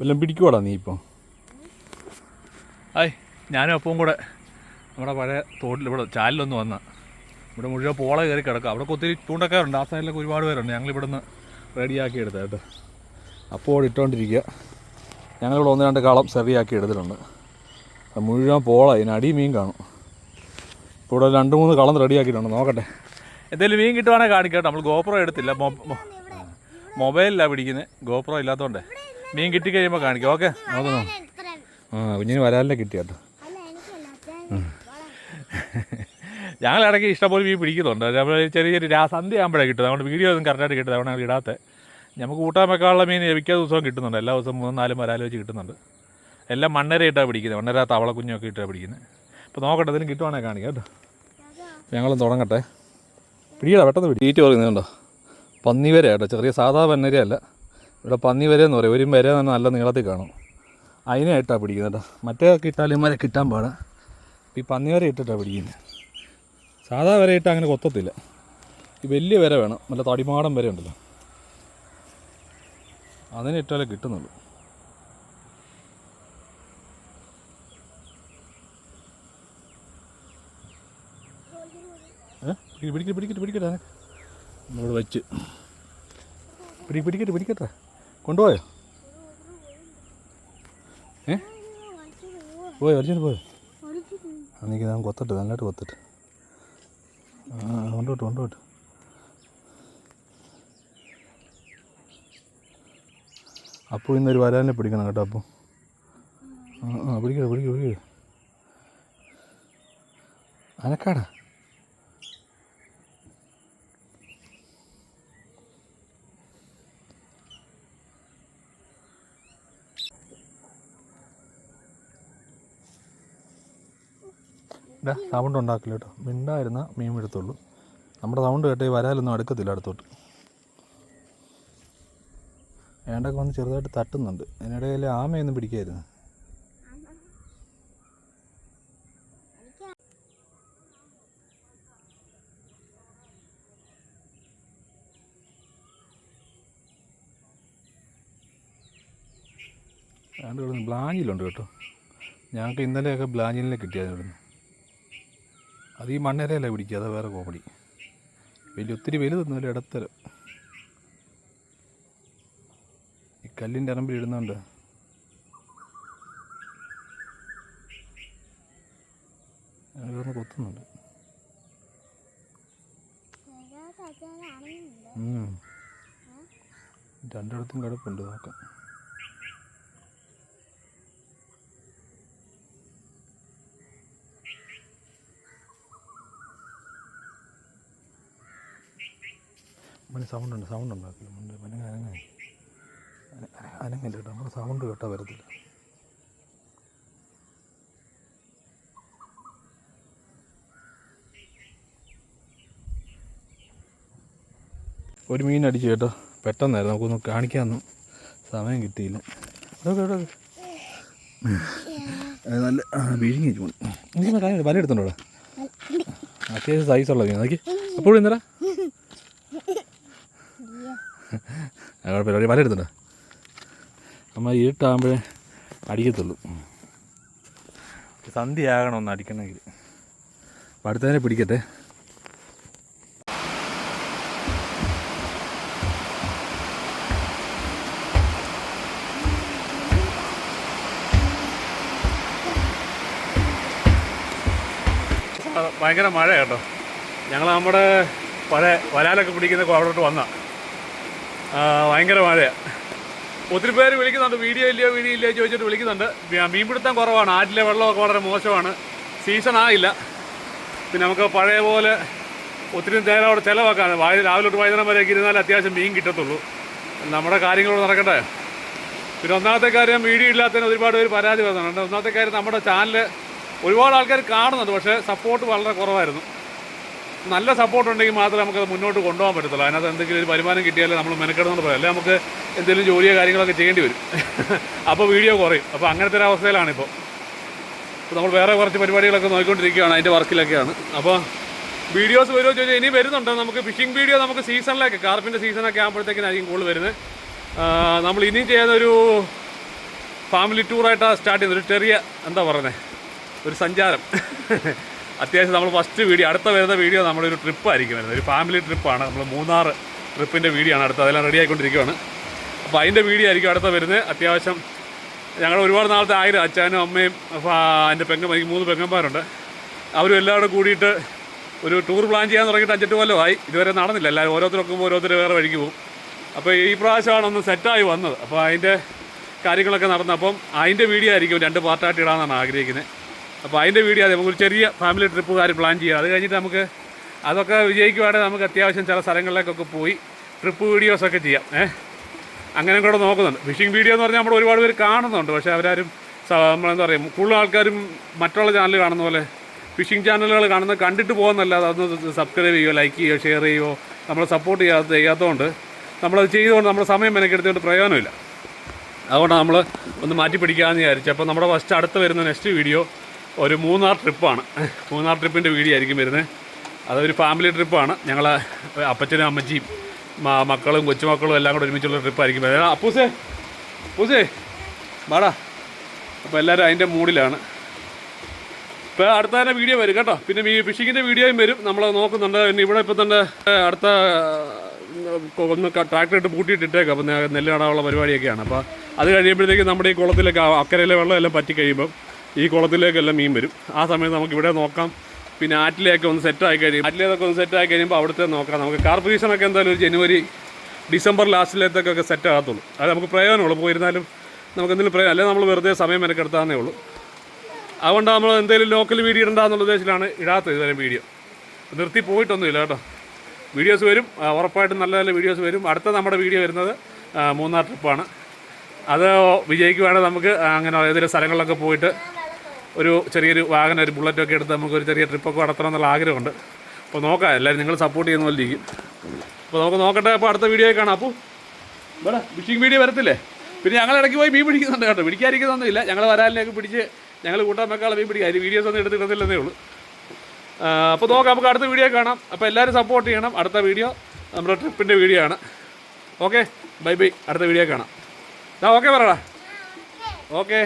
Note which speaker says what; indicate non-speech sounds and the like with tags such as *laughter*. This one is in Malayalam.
Speaker 1: വല്ലതും പിടിക്കുവാടാ നീ ഇപ്പോൾ
Speaker 2: ഐ ഞാനും അപ്പവും കൂടെ നമ്മുടെ പഴയ തോട്ടിൽ ഇവിടെ ചാലിലൊന്ന് വന്ന ഇവിടെ മുഴുവൻ പോള കയറി കിടക്കുക. അവിടെ ഒത്തിരി ചൂണ്ടക്കാരുണ്ട്. ആ സൈഡിലൊക്കെ ഒരുപാട് പേരുണ്ട്. ഞങ്ങൾ നിന്ന് റെഡിയാക്കി എടുത്തായിട്ട് കേട്ടോ. അപ്പോൾ ഇട്ടുകൊണ്ടിരിക്കുക ഞങ്ങളിവിടെ ഒന്ന് രണ്ട് കളം സെറിയാക്കി എടുത്തിട്ടുണ്ട്. മുഴുവൻ പോള അടി മീൻ കാണും. ഇവിടെ രണ്ട് മൂന്ന് കളം റെഡിയാക്കിയിട്ടുണ്ട്. നോക്കട്ടെ. എന്തെങ്കിലും മീൻ കിട്ടുവാണെങ്കിൽ കാണിക്കട്ടെ നമ്മൾ ഗോപ്രോ എടുത്തില്ല. മൊബൈലിലാണ് പിടിക്കുന്നത് ഗോപ്രോ ഇല്ലാത്തതുകൊണ്ട് മീൻ കിട്ടി കഴിയുമ്പോൾ കാണിക്കാം. ഓക്കെ? നോക്കാം ആ കുഞ്ഞിന് വരാലിനെ കിട്ടി കേട്ടോ. ഞങ്ങൾ ഇടയ്ക്ക് ഇഷ്ടംപോലെ മീൻ പിടിക്കുന്നുണ്ട്. നമ്മൾ ചെറിയ ചെറിയ സന്ധ്യ ആകുമ്പോഴേ കിട്ടും അതുകൊണ്ട് വീഡിയോ ഒന്നും കറക്റ്റായിട്ട് കിട്ടുന്നത് അതുകൊണ്ട് ഞങ്ങൾ ഇടാത്ത. നമുക്ക് കൂട്ടാൻ വെക്കാനുള്ള മീൻ മിക്ക ദിവസവും കിട്ടുന്നുണ്ട്. എല്ലാ ദിവസവും മൂന്നും നാലും വരാലും വെച്ച് കിട്ടുന്നുണ്ട്. എല്ലാം മണ്ണര ഇട്ടാണ് പിടിക്കുന്നത്. മണ്ണര തവള കുഞ്ഞൊക്കെ ഇട്ടാണ് പിടിക്കുന്നത്. അപ്പോൾ നോക്കട്ടെ ഇതിന് കിട്ടുവാണെങ്കിൽ കാണിക്കാം കേട്ടോ. ഞങ്ങളും തുടങ്ങട്ടെ. പിടിയടാ പെട്ടെന്ന് പിടി. തീറ്റ് പറയുന്നുണ്ടോ പന്നി വരെ കേട്ടോ. ചെറിയ സാധാ പന്നരയല്ല ഇവിടെ പന്നി വരെ എന്ന് പറയും ഒരു വരെ തന്നെ നല്ല നീളത്തിൽ കാണും അതിനായിട്ടാണ് പിടിക്കുന്നത് കേട്ടോ മറ്റേ കിട്ടാലും വരെ കിട്ടാൻ പാടാ ഈ പന്നി വരെ ഇട്ടിട്ടാണ് പിടിക്കുന്നത് സാധാ വരെ ഇട്ട് അങ്ങനെ കൊത്തത്തില്ല ഈ വലിയ വര വേണം നല്ല തടിമാടം വരെ ഉണ്ടല്ലോ അതിന് ഇട്ടാലേ കിട്ടുന്നുള്ളൂ പിടിക്കട്ടെ പിടിക്കട്ടെ പിടിക്കട്ടെ നമ്മളിവിടെ വെച്ച് പിടി പിടിക്കട്ടെ പിടിക്കട്ടെ കൊണ്ടുപോയോ? ഏ? പോയോ? ഒരിച്ചിട്ട് പോയോ? അന്നേക്ക് ഞാൻ കൊത്തട്ട് നല്ലതായിട്ട് കൊത്തട്ട്. കൊണ്ടോട്ട് കൊണ്ടോട്ട്. അപ്പോൾ ഇന്നൊരു വരാനെ പിടിക്കണം കേട്ടോ അപ്പോൾ ആ ആ പിടിക്കട്ടെ പിടിക്കട്ടെ പിടിക്കട്ടെ അനക്കാടാ? ഇടാ സൗണ്ട് ഉണ്ടാക്കില്ല കേട്ടോ. മിണ്ടായിരുന്ന മീൻ എടുത്തുള്ളൂ നമ്മുടെ സൗണ്ട് കേട്ടേ വരാലൊന്നും അടുക്കത്തില്ല അടുത്തോട്ട്. ഏണ്ടൊക്കെ വന്ന് ചെറുതായിട്ട് തട്ടുന്നുണ്ട്. അതിനിടയിൽ ആമയൊന്നും പിടിക്കായിരുന്നു. ഏണ്ട് ബ്ലാഞ്ചിലുണ്ട് കേട്ടോ. ഞങ്ങൾക്ക് ഇന്നലെയൊക്കെ ബ്ലാഞ്ചിലേ കിട്ടിയായിരുന്നു. ഇവിടുന്ന് അത് ഈ മണ്ണരയല്ല പിടിക്കുക? അതാ വേറെ കോമഡി വലിയ ഒത്തിരി വലുതൊന്നുമില്ല ഇടത്തരം. ഈ കല്ലിന്റെ അറമ്പിൽ ഇടുന്നുണ്ട് കൊത്തുന്നുണ്ട്. രണ്ടിടത്തും കിടപ്പുണ്ട് നോക്കാം. മണി സൗണ്ട് ഉണ്ട് സൗണ്ട് ഉണ്ടാക്കില്ല മുണ്ട് അനങ്ങ അനങ്ങ അനങ്ങില്ല കേട്ടോ നമ്മുടെ സൗണ്ട് കേട്ടാൽ വരത്തില്ല. ഒരു മീൻ അടിച്ചു കേട്ടോ. പെട്ടെന്നായിരുന്നു. നമുക്കൊന്ന് കാണിക്കാനൊന്നും സമയം കിട്ടിയില്ല. നല്ല വിഴുങ്ങി എനിക്ക് കാര്യം വല എടുത്തുണ്ടോ അത്യാവശ്യം സൈസുള്ള മീൻ നോക്കി. എപ്പോഴും ഇന്നടാ ആ, കുഴപ്പമില്ല ഒരു വല എടുത്തുണ്ടോ നമ്മൾ ഇരുട്ടാകുമ്പോഴേ അടിക്കത്തുള്ളൂ. സന്ധ്യയാകണം ഒന്ന് അടിക്കണമെങ്കിൽ അടുത്തതിനെ പിടിക്കട്ടെ. ഭയങ്കര മഴ കേട്ടോ. ഞങ്ങൾ നമ്മുടെ പഴയ വരാലൊക്കെ പിടിക്കുന്ന അവിടോട്ട് വന്ന. ഭയങ്കര മഴയാണ് ഒത്തിരി പേര് വിളിക്കുന്നുണ്ട് വീഡിയോ ഇല്ലയോ വീഡിയോ ഇല്ലയോ ചോദിച്ചിട്ട് വിളിക്കുന്നുണ്ട്. മീൻപിടുത്തം കുറവാണ് ആറ്റിലെ വെള്ളമൊക്കെ വളരെ മോശമാണ്. സീസൺ ആയില്ല. പിന്നെ നമുക്ക് പഴയ പോലെ ഒത്തിരി നേരം അവിടെ ചിലവാക്കാണ് രാവിലെ തൊട്ട് വൈകുന്നേരം വരെയൊക്കെ ഇരുന്നാൽ അത്യാവശ്യം മീൻ കിട്ടത്തുള്ളൂ. നമ്മുടെ കാര്യങ്ങളോട് നടക്കട്ടെ. പിന്നെ ഒന്നാമത്തെ കാര്യം വീഡിയോ ഇല്ലാത്തതിന് ഒരുപാട് പേര് പരാതി വരുന്നുണ്ട് ഒന്നാമത്തെ കാര്യം നമ്മുടെ ചാനൽ ഒരുപാട് ആൾക്കാർ കാണുന്നുണ്ട് പക്ഷേ സപ്പോർട്ട് വളരെ കുറവായിരുന്നു. നല്ല സപ്പോർട്ട് ഉണ്ടെങ്കിൽ മാത്രമേ നമുക്കത് മുന്നോട്ട് കൊണ്ടുപോകാൻ പറ്റത്തുള്ളൂ. അതിനകത്ത് എന്തെങ്കിലും ഒരു വരുമാനം കിട്ടിയാലേ നമ്മൾ മെനക്കെടുന്നുണ്ട് പറയാം. അല്ലെങ്കിൽ നമുക്ക് എന്തെങ്കിലും ജോലിയോ കാര്യങ്ങളൊക്കെ ചെയ്യേണ്ടി വരും. *laughs* അപ്പോൾ വീഡിയോ കുറയും. അപ്പോൾ അങ്ങനത്തെ ഒരു അവസ്ഥയിലാണ് ഇപ്പോൾ നമ്മൾ വേറെ കുറച്ച് പരിപാടികളൊക്കെ നോക്കിക്കൊണ്ടിരിക്കുകയാണ്. അതിന്റെ വർക്കിലൊക്കെയാണ്. അപ്പോൾ വീഡിയോസ് വരുമോ ചോദിച്ചാൽ ഇനി വരുന്നുണ്ട്. നമുക്ക് ഫിഷിംഗ് വീഡിയോ നമുക്ക് സീസണിലേക്ക് കാർപ്പിന്റെ സീസണൊക്കെ ആകുമ്പോഴത്തേക്കിനായിരിക്കും കൂടുതൽ വരുന്നത്. നമ്മൾ ഇനിയും ചെയ്യുന്ന ഒരു ഫാമിലി ടൂറായിട്ടാണ് സ്റ്റാർട്ട് ചെയ്യുന്നത്. ഒരു ചെറിയ എന്താ പറയുന്നത് ഒരു സഞ്ചാരം. *laughs* അത്യാവശ്യം നമ്മൾ ഫസ്റ്റ് വീഡിയോ അടുത്ത വരുന്ന വീഡിയോ നമ്മളൊരു ട്രിപ്പായിരിക്കും വരുന്നത്. ഒരു ഫാമിലി ട്രിപ്പാണ് നമ്മൾ മൂന്നാർ ട്രിപ്പിന്റെ വീഡിയോ ആണ് അടുത്ത അതെല്ലാം റെഡി ആയിക്കൊണ്ടിരിക്കുകയാണ് അപ്പോൾ അതിന്റെ വീഡിയോ ആയിരിക്കും അടുത്ത വരുന്നത്. അത്യാവശ്യം ഞങ്ങൾ ഒരുപാട് നാളത്തെ ആയിരം അച്ഛനും അമ്മയും എന്റെ പെങ്ങ എനിക്ക് മൂന്ന് പെങ്ങന്മാരുണ്ട്. അവരും എല്ലാവരും കൂടിയിട്ട് ഒരു ടൂർ പ്ലാൻ ചെയ്യാൻ തുടങ്ങിയിട്ട് അഞ്ചെട്ട് കൊല്ലമായി ഇതുവരെ നടന്നില്ല. എല്ലാവരും ഓരോരുത്തർക്കും ഓരോരുത്തർ വേറെ വഴിക്ക് പോകും. അപ്പോൾ ഈ പ്രാവശ്യമാണ് ഒന്ന് സെറ്റായി വന്നത്. അപ്പോൾ അതിന്റെ കാര്യങ്ങളൊക്കെ നടന്നപ്പം അതിന്റെ വീഡിയോ ആയിരിക്കും രണ്ട് പാർട്ടായിട്ട് ഇടാമെന്നാണ് ആഗ്രഹിക്കുന്നത് അപ്പോൾ അതിന്റെ വീഡിയോ അതെ നമുക്കൊരു ചെറിയ ഫാമിലി ട്രിപ്പ് കാര്യം പ്ലാൻ ചെയ്യാം. അത് കഴിഞ്ഞിട്ട് നമുക്ക് അതൊക്കെ വിജയിക്കുവാണെങ്കിൽ നമുക്ക് അത്യാവശ്യം ചില സ്ഥലങ്ങളിലേക്കൊക്കെ പോയി ട്രിപ്പ് വീഡിയോസൊക്കെ ചെയ്യാം. ഏഹ് അങ്ങനെ കൂടെ നോക്കുന്നുണ്ട്. ഫിഷിംഗ് വീഡിയോ എന്ന് പറഞ്ഞാൽ നമ്മൾ ഒരുപാട് പേര് കാണുന്നുണ്ട്. പക്ഷേ അവരാരും നമ്മളെന്താ പറയുക കൂടുതൽ ആൾക്കാരും മറ്റുള്ള ചാനൽ കാണുന്ന പോലെ ഫിഷിംഗ് ചാനലുകൾ കാണുന്നത് കണ്ടിട്ട് പോകുന്നല്ലാതെ അതൊന്ന് സബ്സ്ക്രൈബ് ചെയ്യുകയോ ലൈക്ക് ചെയ്യുകയോ ഷെയർ ചെയ്യുമോ നമ്മളെ സപ്പോർട്ട് ചെയ്യാത്ത ചെയ്യാത്തതുകൊണ്ട് നമ്മളത് ചെയ്തുകൊണ്ട് നമ്മുടെ സമയം മെനക്കെടുത്തുകൊണ്ട് പ്രയോജനമില്ല. അതുകൊണ്ട് നമ്മൾ ഒന്ന് മാറ്റി പിടിക്കാമെന്ന് വിചാരിച്ചു. അപ്പോൾ നമ്മുടെ ഫസ്റ്റ് അടുത്ത് വരുന്ന നെക്സ്റ്റ് വീഡിയോ ഒരു മൂന്നാർ ട്രിപ്പാണ് മൂന്നാർ ട്രിപ്പിന്റെ വീഡിയോ ആയിരിക്കും വരുന്നത്. അതൊരു ഫാമിലി ട്രിപ്പാണ് ഞങ്ങൾ അപ്പച്ചനും അമ്മച്ചിയും മക്കളും കൊച്ചുമക്കളും എല്ലാം കൂടെ ഒരുമിച്ചുള്ള ട്രിപ്പായിരിക്കും വരുന്നത്. അപ്പൂസേ അപ്പൂസേ വാടാ. അപ്പോൾ എല്ലാവരും അതിന്റെ മൂഡിലാണ് ഇപ്പോൾ അടുത്ത തന്നെ വീഡിയോ വരും കേട്ടോ. പിന്നെ ഈ ഫിഷിങ്ങിന്റെ വീഡിയോയും വരും. നമ്മൾ നോക്കുന്നുണ്ട്. പിന്നെ ഇവിടെ ഇപ്പം തന്നെ അടുത്ത ഒന്ന് ട്രാക്ടർ ഇട്ട് പൂട്ടിയിട്ടിട്ടേക്കാം അപ്പം നെല്ല് നടാനുള്ള പരിപാടിയൊക്കെയാണ്. അപ്പോൾ അത് കഴിയുമ്പോഴത്തേക്കും നമ്മുടെ ഈ കുളത്തിലൊക്കെ അക്കരയിലെ വെള്ളം എല്ലാം പറ്റി കഴിയുമ്പം ഈ കുളത്തിലേക്കെല്ലാം മീൻ വരും. ആ സമയത്ത് നമുക്ക് ഇവിടെ നോക്കാം. പിന്നെ ആറ്റിലേക്ക് ഒന്ന് ആയി കഴിയും ആറ്റിലേതൊക്കെ ഒന്ന് സെറ്റ് ആയി കഴിയുമ്പോൾ അവിടുത്തെ നോക്കാം. നമുക്ക് കാർപ്പ് സീസണൊക്കെ എന്തായാലും ഒരു ജനുവരി ഡിസംബർ ലാസ്റ്റിലേക്കൊക്കെ സെറ്റ് ആകത്തുള്ളൂ. അത് നമുക്ക് പ്രയോജനമുള്ളൂ. പോയിരുന്നാലും നമുക്ക് എന്തെങ്കിലും പ്രയോജനം അല്ലെങ്കിൽ നമ്മൾ വെറുതെ സമയം മെനക്കെടുത്താന്നേ ഉള്ളൂ. അതുകൊണ്ട് നമ്മൾ എന്തെങ്കിലും ലോക്കൽ വീഡിയോ ഇടണ്ടെന്നുള്ള ഉദ്ദേശത്തിലാണ് ഇടാത്തത് ഇതുവരെ വീഡിയോ നിർത്തി പോയിട്ടൊന്നുമില്ല കേട്ടോ. വീഡിയോസ് വരും. ഉറപ്പായിട്ടും നല്ല നല്ല വീഡിയോസ് വരും. അടുത്ത നമ്മുടെ വീഡിയോ വരുന്നത് മൂന്നാർ ട്രിപ്പാണ് അത് വിജയിക്കുവാണെങ്കിൽ നമുക്ക്. അങ്ങനെ ഏതെങ്കിലും സ്ഥലങ്ങളിലൊക്കെ പോയിട്ട് ഒരു ചെറിയൊരു വാഹനം ഒരു ബുള്ളറ്റൊക്കെ എടുത്ത് നമുക്കൊരു ചെറിയ ട്രിപ്പൊക്കെ നടത്തണം എന്നുള്ള ആഗ്രഹമുണ്ട്. അപ്പോൾ നോക്കാം എല്ലാവരും നിങ്ങൾ സപ്പോർട്ട് ചെയ്യുന്ന പോലെ ഇരിക്കും. അപ്പോൾ നമുക്ക് നോക്കട്ടെ അപ്പോൾ അടുത്ത വീഡിയോ കാണാം. അപ്പോൾ ഇവിടെ ഫിഷിംഗ് വീഡിയോ വരത്തില്ലേ? പിന്നെ ഞങ്ങൾ ഇടയ്ക്ക് പോയി മീൻ പിടിക്കുന്നുണ്ട് കേട്ടോ. പിടിക്കാതിരിക്കുന്നൊന്നുമില്ല ഞങ്ങൾ വരാലിലേക്ക് പിടിച്ച് ഞങ്ങൾ കൂട്ടാൻ വെക്കാളെ മീൻ പിടിക്കുക അതിന് വീഡിയോസ് ഒന്നും എടുത്തിടുന്നില്ലെന്നേ ഉള്ളൂ. അപ്പോൾ നോക്കാം നമുക്ക് അടുത്ത വീഡിയോ കാണാം. അപ്പോൾ എല്ലാവരും സപ്പോർട്ട് ചെയ്യണം. അടുത്ത വീഡിയോ നമ്മുടെ ട്രിപ്പിന്റെ വീഡിയോ ആണ്. ഓക്കെ ബൈ ബൈ അടുത്ത വീഡിയോ കാണാം. ആ ഓക്കെ പറയടാ ഓക്കെ